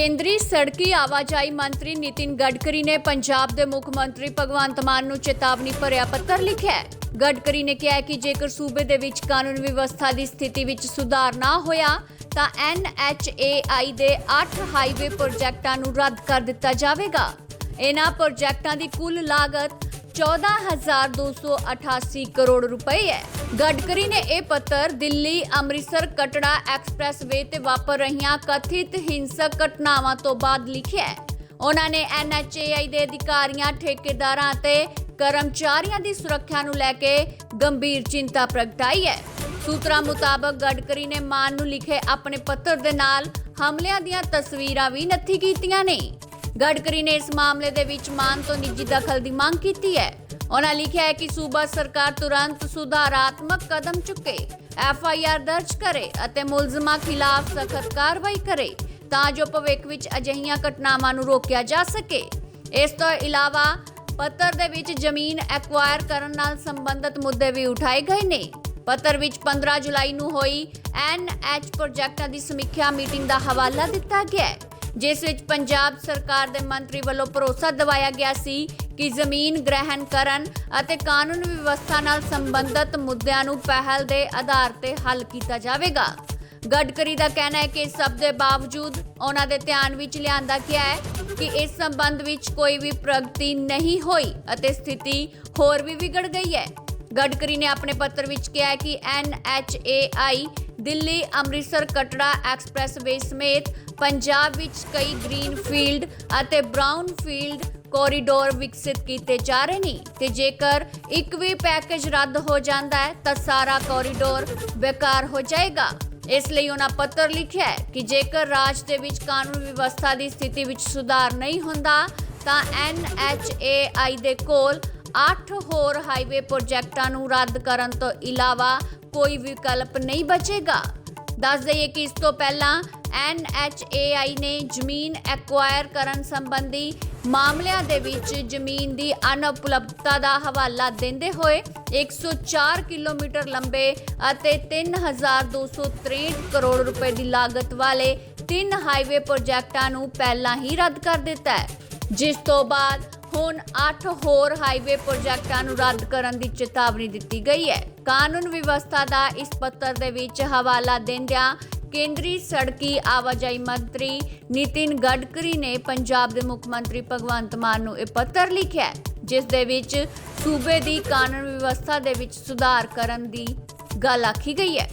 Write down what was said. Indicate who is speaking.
Speaker 1: ਕੇਂਦਰੀ ਸੜਕੀ ਆਵਾਜਾਈ ਮੰਤਰੀ ਨਿਤਿਨ ਗਡਕਰੀ ਨੇ ਪੰਜਾਬ ਦੇ ਮੁੱਖ ਮੰਤਰੀ ਭਗਵੰਤ ਮਾਨ ਨੂੰ ਚੇਤਾਵਨੀ ਭਰਿਆ ਪੱਤਰ ਲਿਖਿਆ ਹੈ। ਗਡਕਰੀ ਨੇ ਕਿਹਾ ਕਿ ਜੇਕਰ ਸੂਬੇ ਦੇ ਵਿੱਚ ਕਾਨੂੰਨ ਵਿਵਸਥਾ ਦੀ ਸਥਿਤੀ ਵਿੱਚ ਸੁਧਾਰ ਨਾ ਹੋਇਆ, ਤਾਂ NHAI ਦੇ 8 ਹਾਈਵੇ ਪ੍ਰੋਜੈਕਟਾਂ ਨੂੰ ਰੱਦ ਕਰ ਦਿੱਤਾ ਜਾਵੇਗਾ। ਇਹਨਾਂ ਪ੍ਰੋਜੈਕਟਾਂ ਦੀ ਕੁੱਲ ਲਾਗਤ 14288 ਕਰੋੜ ਰੁਪਏ ਹੈ। ਗਡਕਰੀ ਨੇ ਇਹ ਪੱਤਰ ਦਿੱਲੀ ਅੰਮ੍ਰਿਤਸਰ ਕਟੜਾ ਐਕਸਪ੍ਰੈਸਵੇ ਤੇ ਵਾਪਰ ਰਹੀਆਂ ਕਥਿਤ ਹਿੰਸਕ ਘਟਨਾਵਾਂ ਤੋਂ ਬਾਅਦ ਲਿਖਿਆ ਹੈ ਉਹਨਾਂ ਨੇ NHAI ਦੇ ਅਧਿਕਾਰੀਆਂ ਠੇਕੇਦਾਰਾਂ ਅਤੇ ਕਰਮਚਾਰੀਆਂ ਦੀ ਸੁਰੱਖਿਆ ਨੂੰ ਲੈ ਕੇ ਗੰਭੀਰ ਚਿੰਤਾ ਪ੍ਰਗਟਾਈ ਹੈ ਸੂਤਰਾਂ ਮੁਤਾਬਕ ਗਡਕਰੀ ਨੇ ਮਾਨ ਨੂੰ ਲਿਖੇ ਆਪਣੇ ਪੱਤਰ ਦੇ ਨਾਲ ਹਮਲਿਆਂ ਦੀਆਂ ਤਸਵੀਰਾਂ ਵੀ ਨੱਥੀ ਕੀਤੀਆਂ ਨੇ ਗਡਕਰੀ ਨੇ ਇਸ ਮਾਮਲੇ ਦੇ ਵਿੱਚ ਮਾਨ ਤੋਂ ਨਿੱਜੀ ਦਖਲ ਦੀ ਮੰਗ ਕੀਤੀ ਹੈ ਉਹਨਾਂ ਲਿਖਿਆ ਹੈ ਕਿ ਸੂਬਾ ਸਰਕਾਰ ਤੁਰੰਤ ਸੁਧਾਰਾਤਮਕ ਕਦਮ ਚੁੱਕੇ ਐਫ ਆਈ ਆਰ ਦਰਜ ਕਰੇ ਅਤੇ ਮੁਲਜ਼ਮਾਂ ਖਿਲਾਫ ਸਖਤ ਕਾਰਵਾਈ ਕਰੇ ਤਾਂ ਜੋ ਭਵਿੱਖ ਵਿੱਚ ਅਜਿਹੀਆਂ ਘਟਨਾਵਾਂ ਨੂੰ ਰੋਕਿਆ ਜਾ ਸਕੇ ਇਸ ਤੋਂ ਇਲਾਵਾ ਪੱਤਰ ਦੇ ਵਿੱਚ ਜ਼ਮੀਨ ਐਕਵਾਇਰ ਕਰਨ ਨਾਲ ਸੰਬੰਧਿਤ ਮੁੱਦੇ ਵੀ ਉਠਾਏ ਗਏ ਨੇ ਪੱਤਰ ਵਿੱਚ 15 ਜੁਲਾਈ ਨੂੰ ਹੋਈ ਐਨਐਚ ਪ੍ਰੋਜੈਕਟਾਂ ਦੀ ਸਮੀਖਿਆ ਮੀਟਿੰਗ ਦਾ ਹਵਾਲਾ ਦਿੱਤਾ ਗਿਆ ਹੈ ਜਿਸ ਵਿੱਚ ਪੰਜਾਬ ਸਰਕਾਰ ਦੇ ਮੰਤਰੀ ਵੱਲੋਂ ਭਰੋਸਾ ਦਿਵਾਇਆ ਗਿਆ ਸੀ ਕਿ ਜ਼ਮੀਨ ਗ੍ਰਹਿਣ ਕਰਨ ਅਤੇ ਕਾਨੂੰਨ ਵਿਵਸਥਾ ਨਾਲ ਸੰਬੰਧਿਤ ਮੁੱਦਿਆਂ ਨੂੰ ਪਹਿਲ ਦੇ ਆਧਾਰ ਤੇ ਹੱਲ ਕੀਤਾ ਜਾਵੇਗਾ। ਗਡਕਰੀ ਦਾ ਕਹਿਣਾ ਹੈ ਕਿ ਸਭ ਦੇ ਬਾਵਜੂਦ ਉਹਨਾਂ ਦੇ ਧਿਆਨ ਵਿੱਚ ਲਿਆਂਦਾ ਗਿਆ ਹੈ ਕਿ ਇਸ ਸੰਬੰਧ ਵਿੱਚ ਕੋਈ ਵੀ ਪ੍ਰਗਤੀ ਨਹੀਂ ਹੋਈ ਅਤੇ ਸਥਿਤੀ ਹੋਰ ਵੀ ਵਿਗੜ ਗਈ ਹੈ। ਗਡਕਰੀ ਨੇ ਆਪਣੇ ਪੱਤਰ ਵਿੱਚ ਕਿਹਾ ਹੈ ਕਿ NHAI ਦਿੱਲੀ, ਅੰਮ੍ਰਿਤਸਰ, ਕਟੜਾ ਐਕਸਪ੍ਰੈਸਵੇ ਸਮੇਤ ਪੰਜਾਬ ਵਿੱਚ ਕਈ ਗ੍ਰੀਨ ਫੀਲਡ ਅਤੇ ਬ੍ਰਾਊਨ ਫੀਲਡ ਕੋਰੀਡੋਰ ਵਿਕਸਿਤ ਕੀਤੇ ਜਾ ਰਹੇ ਨੇ ਤੇ ਜੇਕਰ ਇੱਕ ਵੀ ਪੈਕੇਜ ਰੱਦ ਹੋ ਜਾਂਦਾ ਹੈ, ਤਾਂ ਸਾਰਾ ਕੋਰੀਡੋਰ ਬੇਕਾਰ ਹੋ ਜਾਏਗਾ। ਇਸ ਲਈ ਉਹਨਾਂ ਪੱਤਰ ਲਿਖਿਆ ਹੈ ਕਿ ਜੇਕਰ ਰਾਜ ਦੇ ਵਿੱਚ ਕਾਨੂੰਨ ਵਿਵਸਥਾ ਦੀ ਸਥਿਤੀ ਵਿੱਚ ਸੁਧਾਰ ਨਹੀਂ ਹੁੰਦਾ, ਤਾਂ NHAI ਦੇ ਕੋਲ 8 ਹੋਰ ਹਾਈਵੇ ਪ੍ਰੋਜੈਕਟਾਂ ਨੂੰ ਰੱਦ ਕਰਨ ਤੋਂ ਇਲਾਵਾ ਕੋਈ ਵਿਕਲਪ ਨਹੀਂ ਬਚੇਗਾ। ਦੱਸ ਦਈਏ ਕਿ ਇਸ ਤੋਂ ਪਹਿਲਾਂ NHAI ਨੇ ਜ਼ਮੀਨ ਐਕਵਾਇਰ ਕਰਨ ਸੰਬੰਧੀ ਮਾਮਲਿਆਂ ਦੇ ਵਿੱਚ ਜ਼ਮੀਨ ਦੀ ਅਨਉਪਲਬਧਤਾ ਦਾ ਹਵਾਲਾ ਦਿੰਦੇ ਹੋਏ 104 ਕਿਲੋਮੀਟਰ ਲੰਬੇ ਅਤੇ 3263 ਕਰੋੜ ਰੁਪਏ ਦੀ ਲਾਗਤ ਵਾਲੇ ਤਿੰਨ ਹਾਈਵੇ ਪ੍ਰੋਜੈਕਟਾਂ ਨੂੰ ਪਹਿਲਾਂ ਹੀ ਰੱਦ ਕਰ ਦਿੱਤਾ ਹੈ। ਜਿਸ ਤੋਂ ਬਾਅਦ ਹੁਣ 8 ਹੋਰ ਹਾਈਵੇ ਪ੍ਰੋਜੈਕਟਾਂ ਨੂੰ ਰੱਦ ਕਰਨ ਦੀ ਚੇਤਾਵਨੀ ਦਿੱਤੀ ਗਈ ਹੈ। ਕਾਨੂੰਨ ਵਿਵਸਥਾ ਦਾ ਇਸ ਪੱਤਰ ਦੇ ਵਿੱਚ ਹਵਾਲਾ ਦਿੰਦਿਆਂ ਕੇਂਦਰੀ ਸੜਕੀ ਆਵਾਜਾਈ ਮੰਤਰੀ ਨਿਤਿਨ ਗਡਕਰੀ ਨੇ ਪੰਜਾਬ ਦੇ ਮੁੱਖ ਮੰਤਰੀ ਭਗਵੰਤ ਮਾਨ ਨੂੰ ਇਹ ਪੱਤਰ ਲਿਖਿਆ ਜਿਸ ਦੇ ਵਿੱਚ ਸੂਬੇ ਦੀ ਕਾਨੂੰਨ ਵਿਵਸਥਾ ਦੇ ਵਿੱਚ ਸੁਧਾਰ ਕਰਨ ਦੀ ਗੱਲ ਆਖੀ ਗਈ ਹੈ।